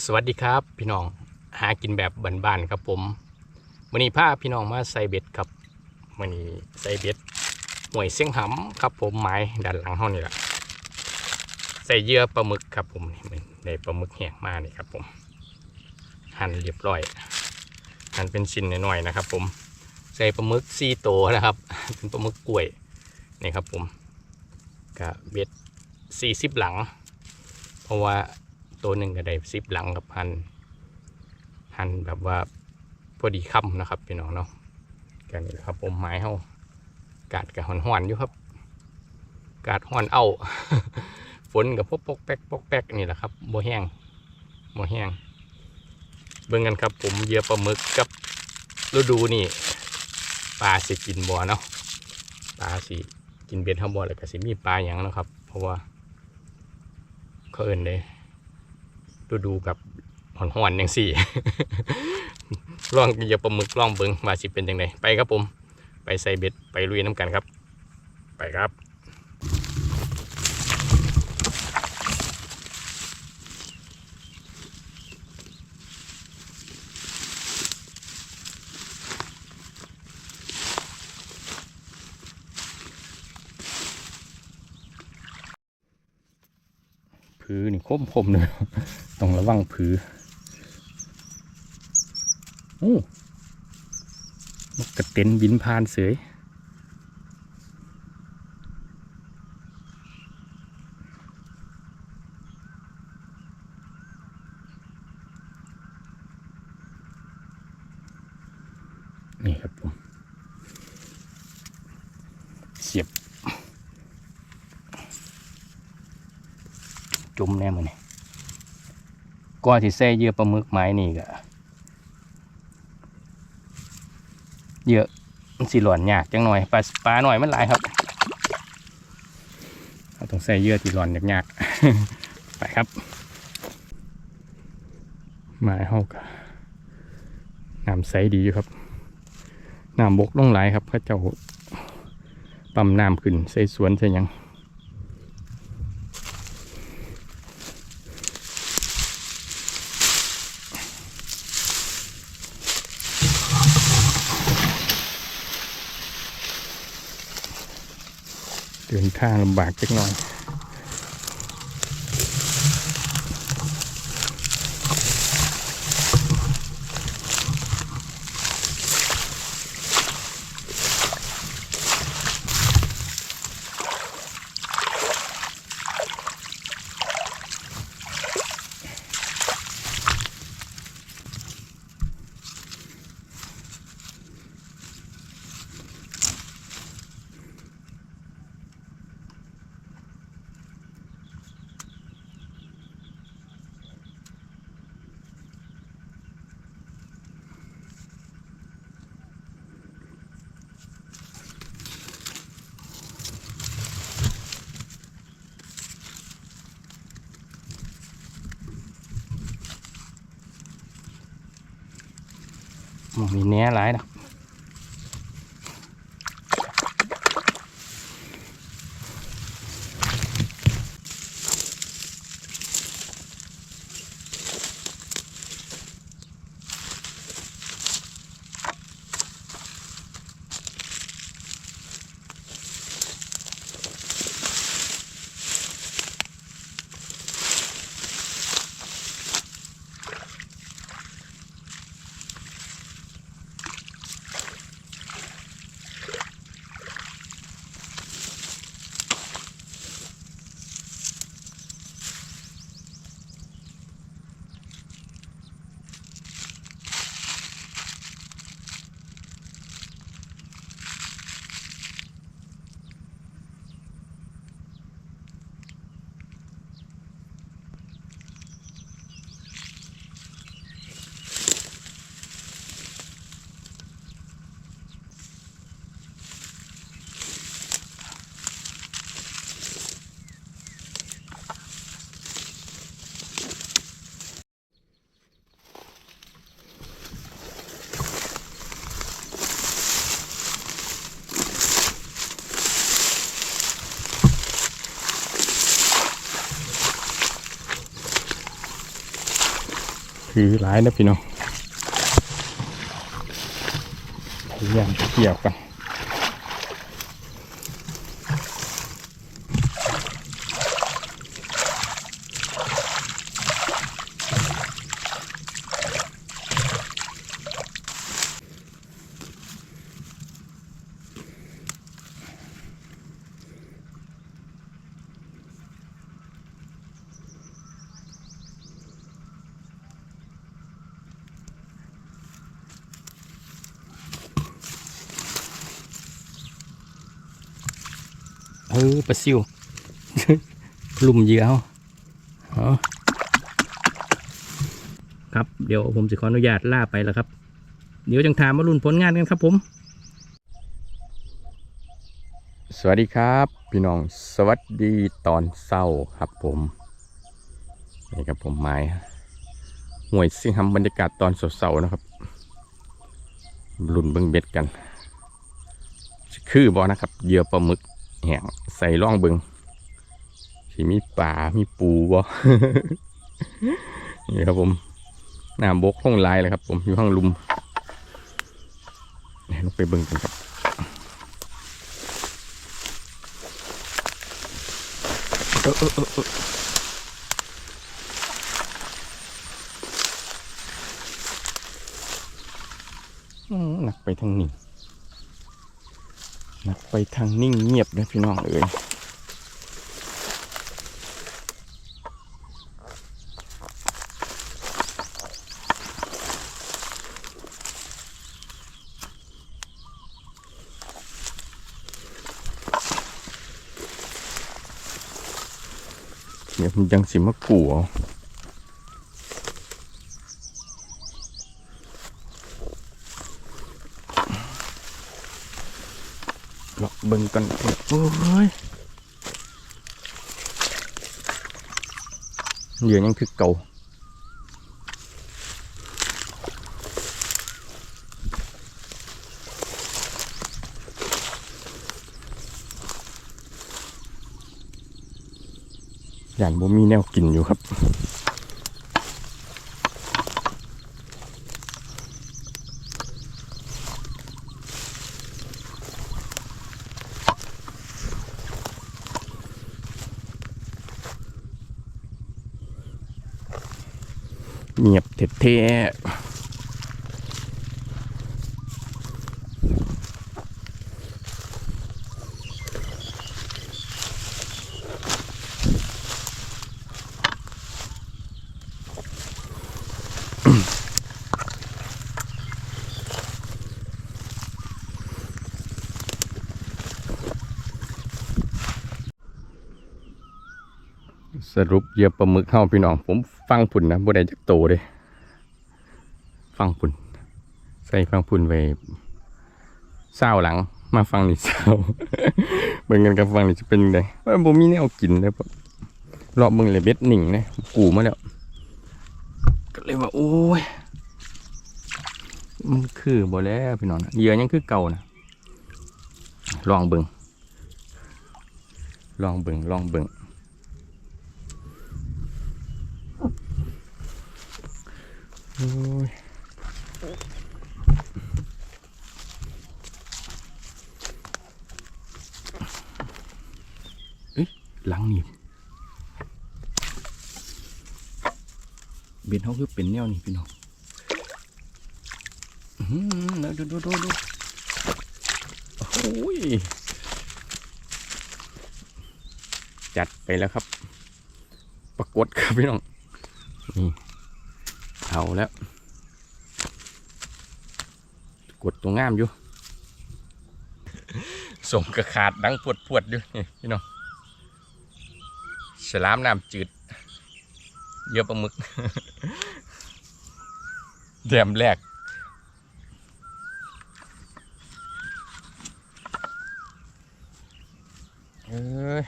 สวัสดีครับ พี่น้องหากินแบบบ้านๆครับผมวันนี้พาพี่น้องมาใส่เบ็ดครับวันนี้ใส่เบ็ดหวยเสียงหำครับผมไม้ด้านหลังห้องนี่แหละใส่เหยื่อปลาหมึกครับผมนี่มันปลาหมึกแห้งมานี่ครับผม หั่นเรียบร้อย หั่นเป็นชิ้นหน้อยๆนะครับ ผมใส่ปลาหมึกซีโตนะครับเป็นปลาหมึกกล้วยนี่ครับผมกับเบ็ดสี่สิบหลัง เพราะว่า ตัวหนึ่งก็ได้ซิปหลังกับหันหันแบบว่าพอดีค่ำนะครับพี่น้องเนาะกันนี่แหละครับผมไม้เฮากาดกับหอนหอนๆอยู่ครับ กาดห่อนเอาฝนกับพวกปกแป๊กปกแป๊กนี่แหละครับโบแห้งโบแห้งเบิ่งกันครับผมเหยื่อปลาหมึกกับฤดูนี่ปลาสิกินบ่เนาะปลาสิกินเบ็ดทั้งบ่แล้วก็สิมีปลาอย่างนะครับ เพราะว่าเขาเอินเลย ดูดูแบบห่อนห่อนอย่างสี่ลองอย่าปลาหมึกลองเบิงว่าสิเป็นยังไงไปครับผม ไปใส่เบ็ดไปลุยน้ำกันครับ ไปครับผือนี่คมคมเลย ต้องระวังผือโอ้นกกระเต็นบินผ่านเสยนี่ครับผม เสียบ จุ่มแน่มือนี่ ก่อนที่ใส่เยื่อปลาหมึกไม้นี่ก็เยื่อมันสิหลอนยากจังหน่อยปลาปลาหน่อยมันหลายครับเราต้องใส่เยื่อที่หลอนยากๆไปครับไม้เฮาก็น้ำใสดีอยู่ครับน้ำบกลงหลายครับเขาเจ้าปั๊มน้ำขึ้นใส่สวนใส่ยัง เดินทางลำบากจักหน่อย มันมีแหน่หลายนะ คือหลายนะพี่น้องพยายามเกี่ยวกัน เออปลาซิวลุ่มเหยื่อเอาครับเดี๋ยวผมจะขออนุญาตล่าไปแล้วครับ เดี๋ยวจังถามมารุ่นผลงานกันครับผม สวัสดีครับ พี่น้องสวัสดีตอนเศร้าครับผมนี่ครับผมไม้ห่วยซิ่งทำบรรยากาศตอนเสาๆนะครับรุ่นเบิ้งเบ็ดกัน คือบอนะครับเหยื่อปลาหมึก แห้งใส่ร่องเบิงสิมีป่ามีปูบอนี่ครับผมน้ำบกห้องลายเลยครับ ผมอยู่ข้างลุมนี่ลงไปเบิงกันครับเออเออเออเออหนักไปทางนี้ นักไปทางนิ่งเงียบนะพี่น้องเอ้ยเดี๋ยวผมยังสิมากูเอาเลาะเบิ่งกันโอ้ยเหยื่อยังคือเก่าอย่างบ่มีแนวกินอยู่ครับ เงียบ เทสรุปเยื่อปลาหมึกเข้าพี่น้อง ผมฟังผุนนะบ่ได้จักโตเลย ฟังพุ่น ใส่ฟังพุ่นไว้เศร้าหลัง มาฟังนี่เศร้าเบิ่งกันกับฟังนี่จะเป็นยังไงว่าบ่มีแนวกินเลยแบบรอบมึงเลยเบ็ดหนิ่งนะกูมาแล้ว ก็เลยว่า โอ้ย มันคือบ่แล้วพี่น้องนะเหยื่อยังคือเก่านะลองเบิ่งลองเบิ่งลองเบิ่งโอ้ย หลังนี่เบ็ดเขาคือเป็นแนวนี่พี่น้องอื้อหือดูดูดูดูโอ้ย จัดไปแล้วครับ ปรากฏครับพี่น้อง นี่ เอาแล้ว กดตัวงามอยู่ส่งกระขาดดังปวดปวดอยู่นี่พี่น้อง ฉลามน้ำจืด เยอะปลาหมึกแดมแรกเอ้ย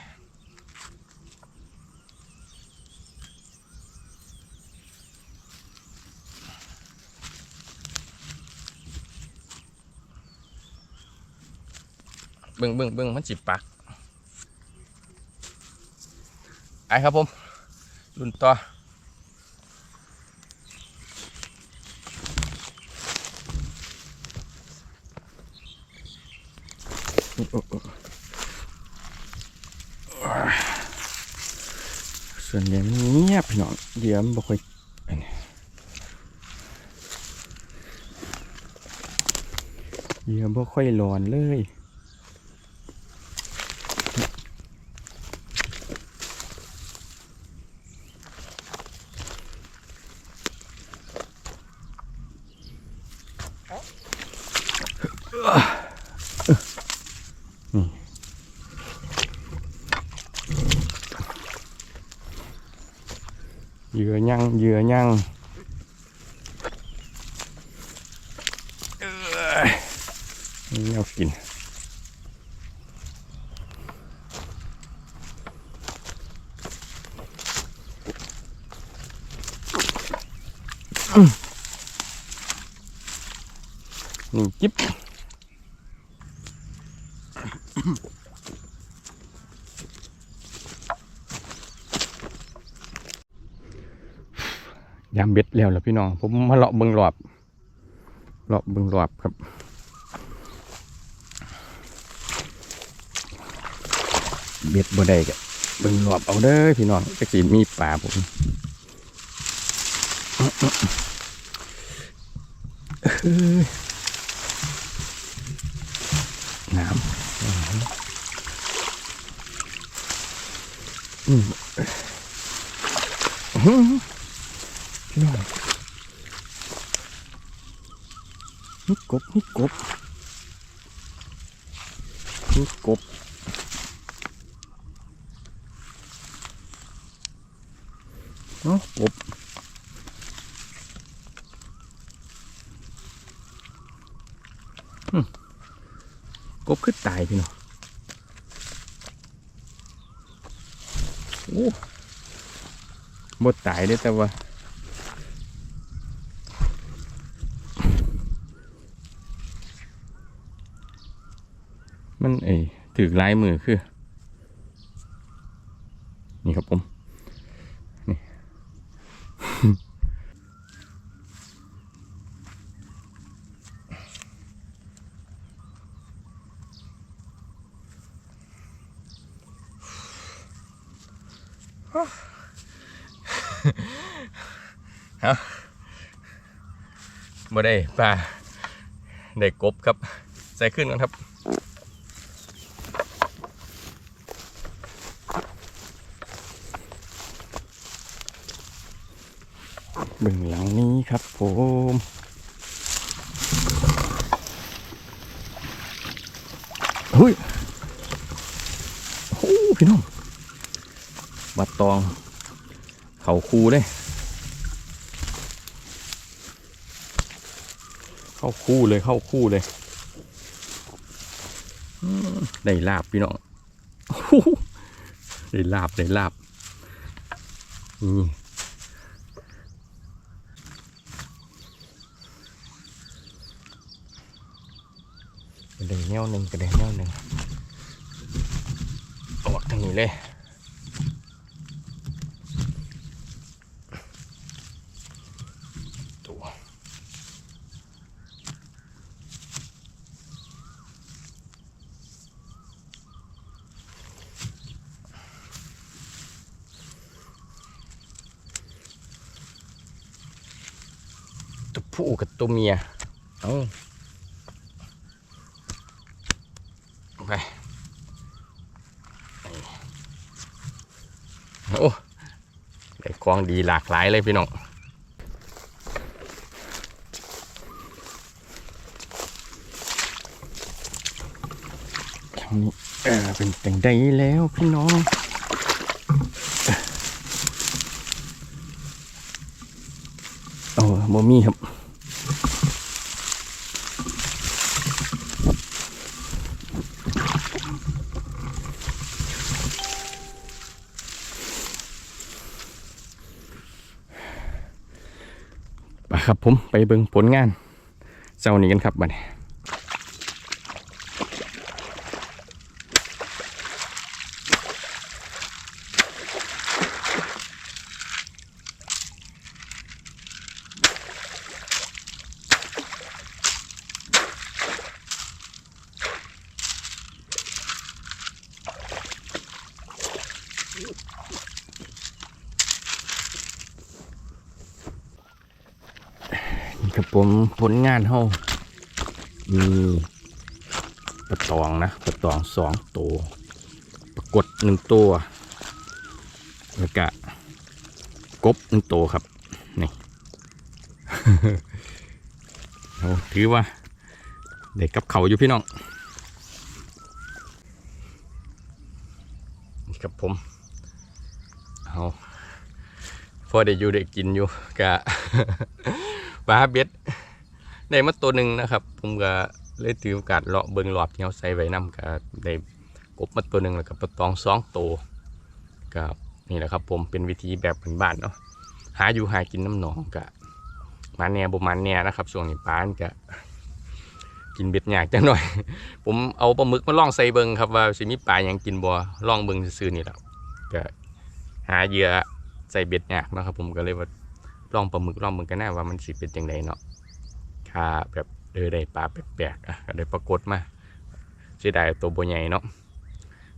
เบิ่งเบิ่งเบิ่งมันจิปัก ไปครับผมรุ่นต่อส่วนเดียมเงียบพี่น้องเดียมบ่ค่อยเดียมบอกค่อยร้อนเลย ยังเหยื่อยังเอ้ยนี่เอากินนี่จิ๊บ ยามเบ็ดแล้วล่ะพี่น้อง ผมมาเลาะเบิงรอบเลาะเบิงรอบครับเบ็ดบ่ได้ก็เบิงรอบเอาเด้อพี่น้องจักสิมีปลาผมเอ้ยน้ำอืมอื้อหือพี่น้องนี่กบนี่กบนี่กบเนาะกบอืม กบขึ้นตายพี่น้องโอ้บดตายได้แต่ว่ามันเอ้ยถือลายมือคือ นี่ครับผม นี่ เอาบ่ได้ปลาได้กบครับ ใส่ขึ้นกันครับบื้องหลังนี้ครับผมเฮ้ยโอ้พี่น้อง บัดตอง เขาคูเลยเข้าคู่เลยเข้าคู่เลยได้ลาบพี่น้องได้ลาบได้ลาบนี่กระเด็นแนวหนึ่งกระเด็นแนวหนึ่งออกทางนี้เลยตัวตัวผู้กับ ตัวเมีย เอาไปโอ้ได้ของดีหลากหลายเลยพี่น้องทางนี้เออเป็นแต่งได้แล้วพี่น้องโอ้โมมี่ครับ ครับผมไปเบิ่งผลงานเจ้านี้กันครับบัดนี้ ผมผลงานเฮามีปลาตองนะปลาตองสองตัวปรากฏหนึ่งตัวแล้วก็กบหนึ่งตัวครับนี่เอาถือว่าเด็กกับเขาอยู่พี่น้องนี่ครับผมเอาพอได้อยู่ได้กินอยู่กะ ปลาเบ็ดได้มาตัวหนึ่งนะครับ ผมก็เลยถือโอกาสเลาะเบิงรอบที่เขาใส่ไว้นำก็ได้กบมาตัวหนึ่งแล้วก็ปลาตองสองตัวกับนี่แหละครับ ผมเป็นวิธีแบบบ้านๆเนาะหาอยู่หากินน้ำหนองกะมาแหน่บมันแหน่นะครับช่วงนี้ปลานกะกินเบ็ดหยากจังหน่อย ผมเอาปลาหมึกมาล่องใส่เบิงครับว่าสิมีปลาหยังกินบ่ล่องเบิงซื่อนี่แหละก็หาเหยื่อใส่เบ็ดหยากนะครับ ผมก็เลยว่า ลองปลาหมึกลองเบิงกันแน่ว่ามันสิเป็นจังไดเนาะค่าแบบเออได้ปลาแปลกๆอะก็ได้ปรากฏมาเสียดายตัวบ่ใหญ่เนาะ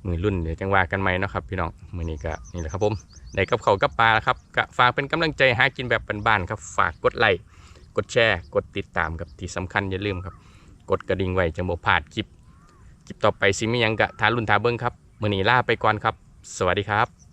มือรุ่นเดี๋ยวจังว่ากันใหมเนาะครับพี่น้องมือนี้ก็นี่แหละครับผมได้กับเขากับปลาแล้วครับก็ฝากเป็นกำลังใจหากินแบบบ้านๆครับฝากกดไลค์กดแชร์ กดติดตามครับที่สำคัญอย่าลืมครับ กดกระดิ่งไว้จะบ่พลาดคลิปคลิปต่อไปสิมีหยังกะทารุ่นทาเบิ้งครับมือนี้ลาไปก่อนครับ สวัสดีครับ